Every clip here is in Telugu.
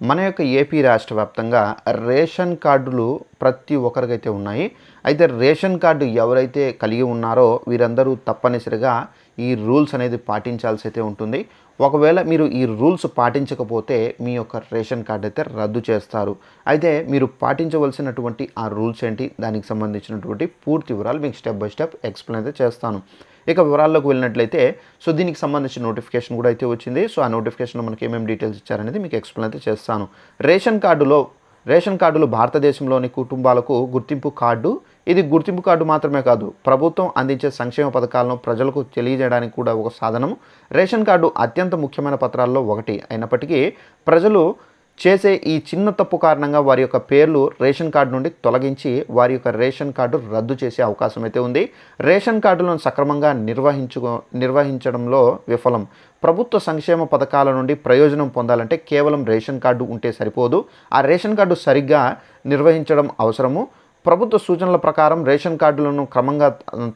మన యొక్క ఏపీ రాష్ట్ర వ్యాప్తంగా రేషన్ కార్డులు ప్రతి ఒక్కరికైతే ఉన్నాయి. అయితే రేషన్ కార్డు ఎవరైతే కలిగి ఉన్నారో వీరందరూ తప్పనిసరిగా ఈ రూల్స్ అనేది పాటించాల్సి అయితే ఉంటుంది. ఒకవేళ మీరు ఈ రూల్స్ పాటించకపోతే మీ యొక్క రేషన్ కార్డు అయితే రద్దు చేస్తారు. అయితే మీరు పాటించవలసినటువంటి ఆ రూల్స్ ఏంటి? దానికి సంబంధించినటువంటి పూర్తి వివరాలు మీకు స్టెప్ బై స్టెప్ ఎక్స్ప్లెయిన్ అయితే చేస్తాను. ఇక వివరాల్లోకి వెళ్ళినట్లయితే సో దీనికి సంబంధించిన నోటిఫికేషన్ కూడా అయితే వచ్చింది. సో ఆ నోటిఫికేషన్లో మనకి ఏమేమి డీటెయిల్స్ ఇచ్చారనేది మీకు ఎక్స్ప్లెయిన్ అయితే చేస్తాను. రేషన్ కార్డులో రేషన్ కార్డులు భారతదేశంలోని కుటుంబాలకు గుర్తింపు కార్డు. ఇది గుర్తింపు కార్డు మాత్రమే కాదు ప్రభుత్వం అందించే సంక్షేమ పథకాలను ప్రజలకు తెలియజేయడానికి కూడా ఒక సాధనం. రేషన్ కార్డు అత్యంత ముఖ్యమైన పత్రాల్లో ఒకటి. అయినప్పటికీ ప్రజలు చేసే ఈ చిన్న తప్పు కారణంగా వారి యొక్క పేర్లు రేషన్ కార్డు నుండి తొలగించి వారి యొక్క రేషన్ కార్డు రద్దు చేసే అవకాశం అయితే ఉంది. రేషన్ కార్డులను సక్రమంగా నిర్వహించుకో నిర్వహించడంలో విఫలం. ప్రభుత్వ సంక్షేమ పథకాల నుండి ప్రయోజనం పొందాలంటే కేవలం రేషన్ కార్డు ఉంటే సరిపోదు. ఆ రేషన్ కార్డు సరిగ్గా నిర్వహించడం అవసరము. ప్రభుత్వ సూచనల ప్రకారం రేషన్ కార్డులను క్రమంగా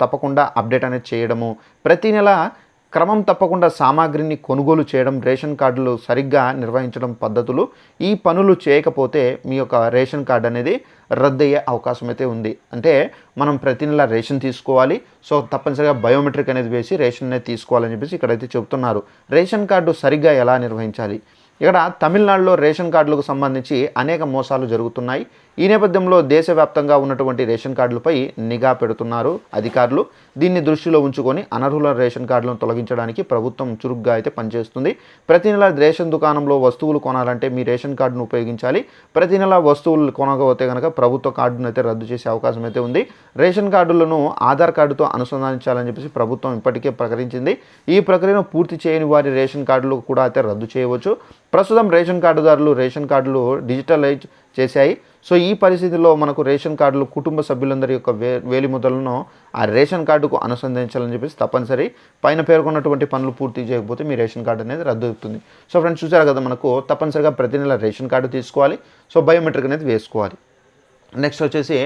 తప్పకుండా అప్డేట్ అనేది చేయడము. ప్రతి నెల క్రమం తప్పకుండా సామాగ్రిని కొనుగోలు చేయడం రేషన్ కార్డులు సరిగ్గా నిర్వహించడం పద్ధతులు ఈ పనులు చేయకపోతే మీ యొక్క రేషన్ కార్డు అనేది రద్దయ్యే అవకాశం అయితే ఉంది. అంటే మనం ప్రతి నెల రేషన్ తీసుకోవాలి. సో తప్పనిసరిగా బయోమెట్రిక్ అనేది వేసి రేషన్ అనేది తీసుకోవాలని చెప్పేసి ఇక్కడైతే చెబుతున్నారు. రేషన్ కార్డు సరిగ్గా ఎలా నిర్వహించాలి? ఇక్కడ తమిళనాడులో రేషన్ కార్డులకు సంబంధించి అనేక మోసాలు జరుగుతున్నాయి. ఈ నేపథ్యంలో దేశవ్యాప్తంగా ఉన్నటువంటి రేషన్ కార్డులపై నిఘా పెడుతున్నారు అధికారులు. దీన్ని దృష్టిలో ఉంచుకొని అనర్హుల రేషన్ కార్డులను తొలగించడానికి ప్రభుత్వం చురుగ్గా అయితే పనిచేస్తుంది. ప్రతి నెల రేషన్ దుకాణంలో వస్తువులు కొనాలంటే మీ రేషన్ కార్డును ఉపయోగించాలి. ప్రతి నెల వస్తువులు కొనకపోతే కనుక ప్రభుత్వ కార్డును అయితే రద్దు చేసే అవకాశం అయితే ఉంది. రేషన్ కార్డులను ఆధార్ కార్డుతో అనుసంధానించాలని చెప్పేసి ప్రభుత్వం ఇప్పటికే ప్రకటించింది. ఈ ప్రక్రియను పూర్తి చేయని వారి రేషన్ కార్డులు కూడా అయితే రద్దు చేయవచ్చు. ప్రస్తుతం రేషన్ కార్డుదారులు రేషన్ కార్డులు డిజిటలైజ్ చేశాయి. సో ఈ పరిస్థితిలో మనకు రేషన్ కార్డులు కుటుంబ సభ్యులందరి యొక్క వే వేలిముద్రలను ఆ రేషన్ కార్డుకు అనుసంధానించాలని చెప్పేసి తప్పనిసరి. పైన పేర్కొన్నటువంటి పనులు పూర్తి చేయకపోతే మీ రేషన్ కార్డు అనేది రద్దు అవుతుంది. సో ఫ్రెండ్స్ చూసారు కదా మనకు తప్పనిసరిగా ప్రతి నెల రేషన్ కార్డు తీసుకోవాలి. సో బయోమెట్రిక్ అనేది వేసుకోవాలి. నెక్స్ట్ వచ్చేసి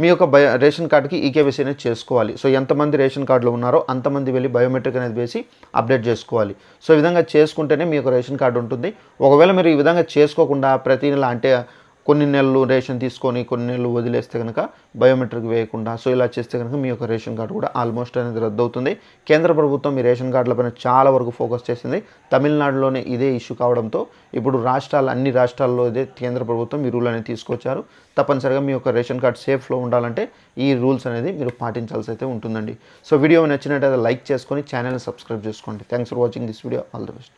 మీ యొక్క బయో రేషన్ కార్డుకి ఈకేవీసీ అనేది చేసుకోవాలి. సో ఎంతమంది రేషన్ కార్డులో ఉన్నారో అంతమంది వెళ్ళి బయోమెట్రిక్ అనేది వేసి అప్డేట్ చేసుకోవాలి. సో ఈ విధంగా చేసుకుంటేనే మీ యొక్క రేషన్ కార్డు ఉంటుంది. ఒకవేళ మీరు ఈ విధంగా చేసుకోకుండా ప్రతి నెల అంటే కొన్ని నెలలు రేషన్ తీసుకొని కొన్ని నెలలు వదిలేస్తే కనుక బయోమెట్రిక్ వేయకుండా సో ఇలా చేస్తే కనుక మీ యొక్క రేషన్ కార్డు కూడా ఆల్మోస్ట్ అనేది రద్దు అవుతుంది కేంద్ర ప్రభుత్వం ఈ రేషన్ కార్డులపైన చాలా వరకు ఫోకస్ చేసింది. తమిళనాడులోనే ఇదే ఇష్యూ కావడంతో ఇప్పుడు రాష్ట్రాలు అన్ని రాష్ట్రాల్లో ఇదే కేంద్ర ప్రభుత్వం ఈ రూల్ అనేది తీసుకొచ్చారు. తప్పనిసరిగా మీ యొక్క రేషన్ కార్డు సేఫ్లో ఉండాలంటే ఈ రూల్స్ అనేది మీరు పాటించాల్సి అయితే ఉంటుందండి. సో వీడియో నచ్చినట్టయితే లైక్ చేసుకొని ఛానల్ని సబ్స్క్రైబ్ చేసుకోండి. Thanks for watching this video. All the best.